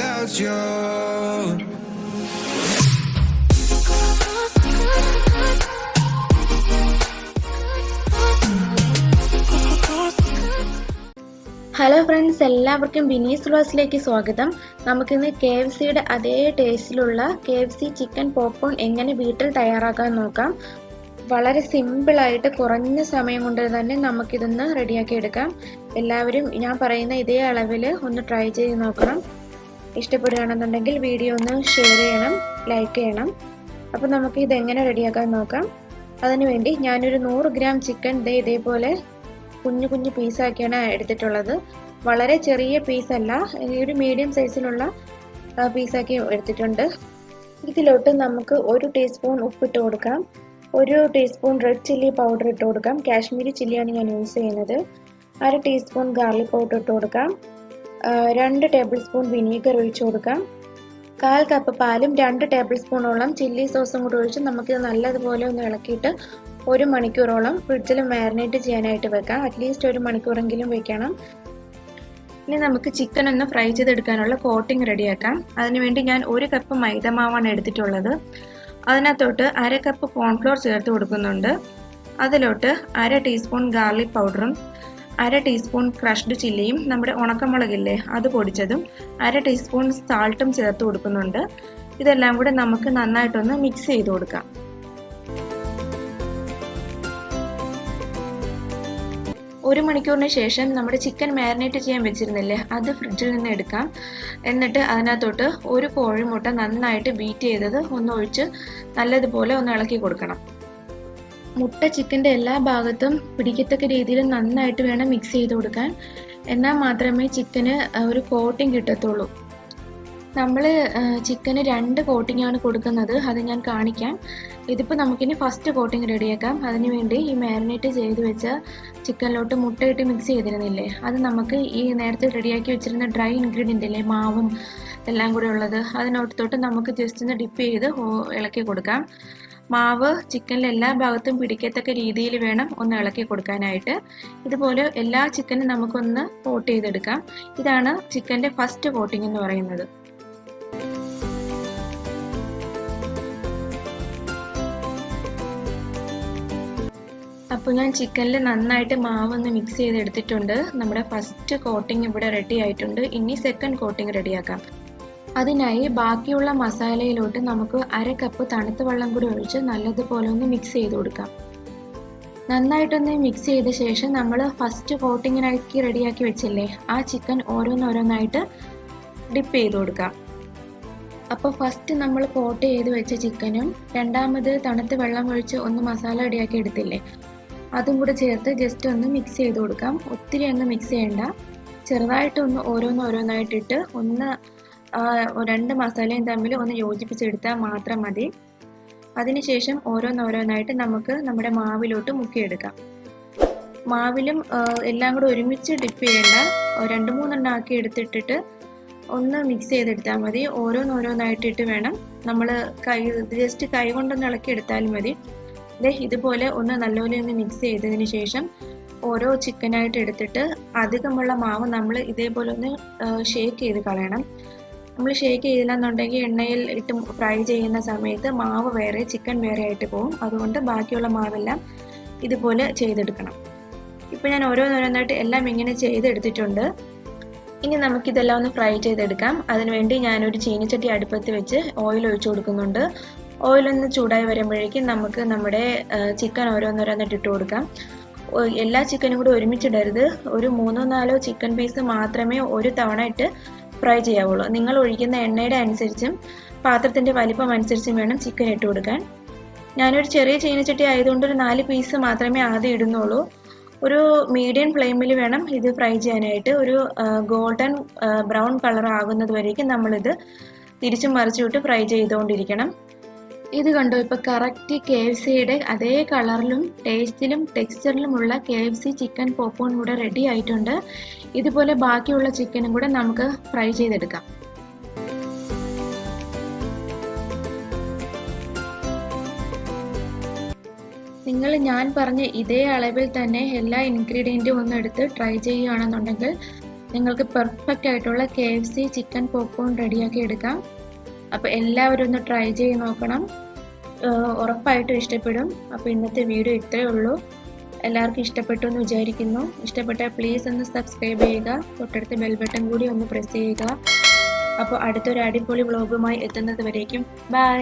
without you. Hello friends എല്ലാവർക്കും ബിനീസ് ബ്ലോസിലേക്ക് സ്വാഗതം. നമുക്കിന്ന് കെ എഫ് സിയുടെ അതേ ടേസ്റ്റിലുള്ള K F C chicken popcorn എങ്ങനെ വീട്ടിൽ തയ്യാറാക്കാൻ നോക്കാം. വളരെ സിമ്പിളായിട്ട് കുറഞ്ഞ സമയം കൊണ്ട് തന്നെ നമുക്കിതൊന്ന് റെഡിയാക്കി എടുക്കാം. എല്ലാവരും ഞാൻ പറയുന്ന ഇതേ അളവിൽ ഒന്ന് ട്രൈ ചെയ്ത് നോക്കണം. ഇഷ്ടപ്പെടുകയാണെന്നുണ്ടെങ്കിൽ വീഡിയോ ഒന്ന് ഷെയർ ചെയ്യണം ലൈക്ക് ചെയ്യണം. അപ്പോൾ നമുക്ക് ഇതെങ്ങനെ റെഡിയാക്കാൻ നോക്കാം. അതിനുവേണ്ടി ഞാനൊരു നൂറ് ഗ്രാം ചിക്കൻ ദേ ഇതേപോലെ കുഞ്ഞു കുഞ്ഞു പീസാക്കിയാണ് എടുത്തിട്ടുള്ളത്. വളരെ ചെറിയ പീസല്ല ഒരു മീഡിയം സൈസിലുള്ള പീസാക്കി എടുത്തിട്ടുണ്ട്. ഇതിലോട്ട് നമുക്ക് ഒരു ടീസ്പൂൺ ഉപ്പിട്ട് കൊടുക്കാം. ഒരു ടീസ്പൂൺ റെഡ് ചില്ലി പൗഡർ ഇട്ട് കൊടുക്കാം. കാശ്മീരി ചില്ലിയാണ് ഞാൻ യൂസ് ചെയ്യുന്നത്. അര ടീസ്പൂൺ ഗാർലിക് പൗഡർ ഇട്ട് കൊടുക്കാം. രണ്ട് ടേബിൾ സ്പൂൺ വിനീഗർ ഒഴിച്ചു കൊടുക്കാം. കാൽ കപ്പ് പാലും രണ്ട് ടേബിൾ സ്പൂണോളം ചില്ലി സോസും കൂടി ഒഴിച്ച് നമുക്കിത് നല്ലതുപോലെ ഒന്ന് ഇളക്കിയിട്ട് ഒരു മണിക്കൂറോളം ഫ്രിഡ്ജിൽ മാരിനേറ്റ് ചെയ്യാനായിട്ട് വെക്കാം. അറ്റ്ലീസ്റ്റ് ഒരു മണിക്കൂറെങ്കിലും വെക്കണം. ഇനി നമുക്ക് ചിക്കൻ ഒന്ന് ഫ്രൈ ചെയ്തെടുക്കാനുള്ള കോട്ടിംഗ് റെഡിയാക്കാം അതിനുവേണ്ടി ഞാൻ ഒരു കപ്പ് മൈദമാവാണ് എടുത്തിട്ടുള്ളത്. അതിനകത്തോട്ട് അര കപ്പ് കോൺഫ്ലോർ ചേർത്ത് കൊടുക്കുന്നുണ്ട്. അതിലോട്ട് അര ടീസ്പൂൺ ഗാർലിക് പൗഡറും അര ടീസ്പൂൺ ക്രഷ്ഡ് ചില്ലിയും നമ്മുടെ ഉണക്കമുളകില്ലേ അത് പൊടിച്ചതും അര ടീസ്പൂൺ സാൾട്ടും ചേർത്ത് കൊടുക്കുന്നുണ്ട്. ഇതെല്ലാം കൂടെ നമുക്ക് നന്നായിട്ടൊന്ന് മിക്സ് ചെയ്ത് കൊടുക്കാം. ഒരു മണിക്കൂറിന് ശേഷം നമ്മുടെ ചിക്കൻ മാരിനേറ്റ് ചെയ്യാൻ വെച്ചിരുന്നില്ലേ അത് ഫ്രിഡ്ജിൽ നിന്ന് എടുക്കാം. എന്നിട്ട് അതിനകത്തോട്ട് ഒരു കോഴിമുട്ട നന്നായിട്ട് ബീറ്റ് ചെയ്തത് ഒന്ന് ഒഴിച്ച് നല്ലതുപോലെ ഒന്ന് ഇളക്കി കൊടുക്കണം. മുട്ട ചിക്കന്റെ എല്ലാ ഭാഗത്തും പിടിക്കത്തക്ക രീതിയിൽ നന്നായിട്ട് വേണം മിക്സ് ചെയ്ത് കൊടുക്കാൻ. എന്നാൽ മാത്രമേ ചിക്കന് ഒരു കോട്ടിങ് കിട്ടത്തുള്ളൂ. നമ്മൾ ചിക്കന് രണ്ട് കോട്ടിംഗ് ആണ് കൊടുക്കുന്നത്. അത് ഞാൻ കാണിക്കാം. ഇതിപ്പോൾ നമുക്കിനി ഫസ്റ്റ് കോട്ടിംഗ് റെഡിയാക്കാം അതിനുവേണ്ടി ഈ മാരിനേറ്റ് ചെയ്ത് വെച്ച ചിക്കനിലോട്ട് മുട്ടയിട്ട് മിക്സ് ചെയ്തിരുന്നില്ലേ? അത് നമുക്ക് ഈ നേരത്തെ റെഡിയാക്കി വെച്ചിരുന്ന ഡ്രൈ ഇൻഗ്രീഡിയന്റ് അല്ലേ മാവും എല്ലാം കൂടെ ഉള്ളത്. അതിനോട്ട് തൊട്ട് നമുക്ക് ജസ്റ്റ് ഒന്ന് ഡിപ്പ് ചെയ്ത് ഇളക്കി കൊടുക്കാം. മാവ് ചിക്കനിൽ എല്ലാ ഭാഗത്തും പിടിക്കത്തക്ക രീതിയിൽ വേണം ഒന്ന് ഇളക്കി കൊടുക്കാനായിട്ട്. ഇതുപോലെ എല്ലാ ചിക്കനും നമുക്കൊന്ന് കോട്ട് ചെയ്തെടുക്കാം. ഇതാണ് ചിക്കന്റെ ഫസ്റ്റ് കോട്ടിംഗ് എന്ന് പറയുന്നത്. അപ്പോൾ ഞാൻ ചിക്കനിൽ നന്നായിട്ട് മാവ് ഒന്ന് മിക്സ് ചെയ്തെടുത്തിട്ടുണ്ട്. നമ്മുടെ ഫസ്റ്റ് കോട്ടിംഗ് ഇവിടെ റെഡി ആയിട്ടുണ്ട്. ഇനി സെക്കൻഡ് കോട്ടിംഗ് റെഡിയാക്കാം അതിനായി ബാക്കിയുള്ള മസാലയിലോട്ട് നമുക്ക് അര കപ്പ് തണുത്ത വെള്ളം കൂടി ഒഴിച്ച് നല്ലതുപോലെ ഒന്ന് മിക്സ് ചെയ്ത് കൊടുക്കാം. നന്നായിട്ടൊന്ന് മിക്സ് ചെയ്ത ശേഷം നമ്മൾ ഫസ്റ്റ് കോട്ടിങ്ങിനാക്കി റെഡിയാക്കി വെച്ചില്ലേ ആ ചിക്കൻ ഓരോന്നോരോന്നായിട്ട് ഡിപ്പ് ചെയ്ത് കൊടുക്കാം. അപ്പോൾ ഫസ്റ്റ് നമ്മൾ കോട്ട് ചെയ്ത് വെച്ച ചിക്കനും രണ്ടാമത് തണുത്ത വെള്ളം ഒഴിച്ച് ഒന്ന് മസാല റെഡിയാക്കി എടുത്തില്ലേ അതും കൂടെ ചേർത്ത് ജസ്റ്റ് ഒന്ന് മിക്സ് ചെയ്ത് കൊടുക്കാം. ഒത്തിരി അങ്ങ് മിക്സ് ചെയ്യണ്ട. ചെറുതായിട്ടൊന്ന് ഓരോന്നോരോന്നായിട്ടിട്ട് ഒന്ന് രണ്ട് മസാലയും തമ്മിൽ ഒന്ന് യോജിപ്പിച്ചെടുത്താൽ മാത്രം മതി. അതിനുശേഷം ഓരോന്നോരോന്നായിട്ട് നമുക്ക് നമ്മുടെ മാവിലോട്ട് മുക്കിയെടുക്കാം. മാവിലും എല്ലാം കൂടെ ഒരുമിച്ച് ഡിപ്പ് ചെയ്യേണ്ട രണ്ട് മൂന്നെണ്ണം ആക്കി എടുത്തിട്ടിട്ട് ഒന്ന് മിക്സ് ചെയ്തെടുത്താൽ മതി. ഓരോന്നോരോന്നായിട്ടിട്ട് വേണം നമ്മൾ കൈ ജസ്റ്റ് കൈ കൊണ്ടൊന്ന് ഇളക്കി എടുത്താലും മതി. ദേ ഇതുപോലെ ഒന്ന് നല്ലപോലെ ഒന്ന് മിക്സ് ചെയ്തതിന് ശേഷം ഓരോ ചിക്കനായിട്ട് എടുത്തിട്ട് അധികമുള്ള മാവ് നമ്മൾ ഇതേപോലെ ഒന്ന് ഷേക്ക് ചെയ്ത് കളയണം. നമ്മൾ ഷേക്ക് ചെയ്തില്ലെന്നുണ്ടെങ്കിൽ എണ്ണയിൽ ഇട്ട് ഫ്രൈ ചെയ്യുന്ന സമയത്ത് മാവ് വേറെ ചിക്കൻ വേറെ ആയിട്ട് പോകും അതുകൊണ്ട് ബാക്കിയുള്ള മാവെല്ലാം ഇതുപോലെ ചെയ്തെടുക്കണം. ഇപ്പോൾ ഞാൻ ഓരോന്നോരോന്നായിട്ട് എല്ലാം ഇങ്ങനെ ചെയ്തെടുത്തിട്ടുണ്ട്. ഇനി നമുക്കിതെല്ലാം ഒന്ന് ഫ്രൈ ചെയ്തെടുക്കാം. അതിനുവേണ്ടി ഞാനൊരു ചീനിച്ചട്ടി അടുപ്പത്ത് വെച്ച് ഓയിൽ ഒഴിച്ചു കൊടുക്കുന്നുണ്ട്. ഓയിലൊന്ന് ചൂടായി വരുമ്പോഴേക്കും നമുക്ക് നമ്മുടെ ചിക്കൻ ഓരോന്നോരോന്നായിട്ട് ഇട്ട് കൊടുക്കാം. എല്ലാ ചിക്കനും കൂടി ഒരുമിച്ചിടരുത്. ഒരു മൂന്നോ നാലോ ചിക്കൻ പീസ് മാത്രമേ ഒരു തവണ ഇട്ട് ഫ്രൈ ചെയ്യാവുള്ളൂ. നിങ്ങൾ ഒഴിക്കുന്ന എണ്ണയുടെ അനുസരിച്ചും പാത്രത്തിന്റെ വലിപ്പം അനുസരിച്ചും വേണം ചിക്കൻ ഇട്ട് കൊടുക്കാൻ. ഞാനൊരു ചെറിയ ചീനച്ചട്ടി ആയതുകൊണ്ട് ഒരു നാല് പീസ് മാത്രമേ ആദ്യം ഇടുന്നുള്ളൂ. ഒരു മീഡിയം ഫ്ലെയിമിൽ വേണം ഇത് ഫ്രൈ ചെയ്യാനായിട്ട്. ഒരു ഗോൾഡൻ ബ്രൗൺ കളർ ആകുന്നത് വരേക്കും നമ്മളിത് തിരിച്ചും മറിച്ചു വിട്ട് ഫ്രൈ ചെയ്തുകൊണ്ടിരിക്കണം. ഇത് കണ്ടോ? ഇപ്പൊ കറക്റ്റ് കെ എഫ് സിയുടെ അതേ കളറിലും ടേസ്റ്റിലും ടെക്സ്ചറിലുമുള്ള K F C chicken popcorn കൂടെ റെഡി ആയിട്ടുണ്ട്. ഇതുപോലെ ബാക്കിയുള്ള ചിക്കനും കൂടെ നമുക്ക് ഫ്രൈ ചെയ്തെടുക്കാം. നിങ്ങൾ ഞാൻ പറഞ്ഞ ഇതേ അളവിൽ തന്നെ എല്ലാ ഇൻഗ്രീഡിയന്റും ഒന്ന് എടുത്ത് ട്രൈ ചെയ്യുകയാണെന്നുണ്ടെങ്കിൽ നിങ്ങൾക്ക് പെർഫെക്റ്റ് ആയിട്ടുള്ള K F C chicken popcorn റെഡിയാക്കി എടുക്കാം. അപ്പോൾ എല്ലാവരും ഒന്ന് ട്രൈ ചെയ്ത് നോക്കണം. ഉറപ്പായിട്ടും ഇഷ്ടപ്പെടും. അപ്പോൾ ഇന്നത്തെ വീഡിയോ ഇത്രയേ ഉള്ളൂ. എല്ലാവർക്കും ഇഷ്ടപ്പെട്ടു എന്ന് വിചാരിക്കുന്നു. ഇഷ്ടപ്പെട്ടാൽ പ്ലീസ് ഒന്ന് സബ്സ്ക്രൈബ് ചെയ്യുക. തൊട്ടടുത്ത ബെൽ ബട്ടൺ കൂടി ഒന്ന് പ്രസ് ചെയ്യുക. അപ്പോൾ അടുത്തൊരു അടിപൊളി വ്ളോഗുമായി എത്തുന്നത് വരേക്കും. ബൈ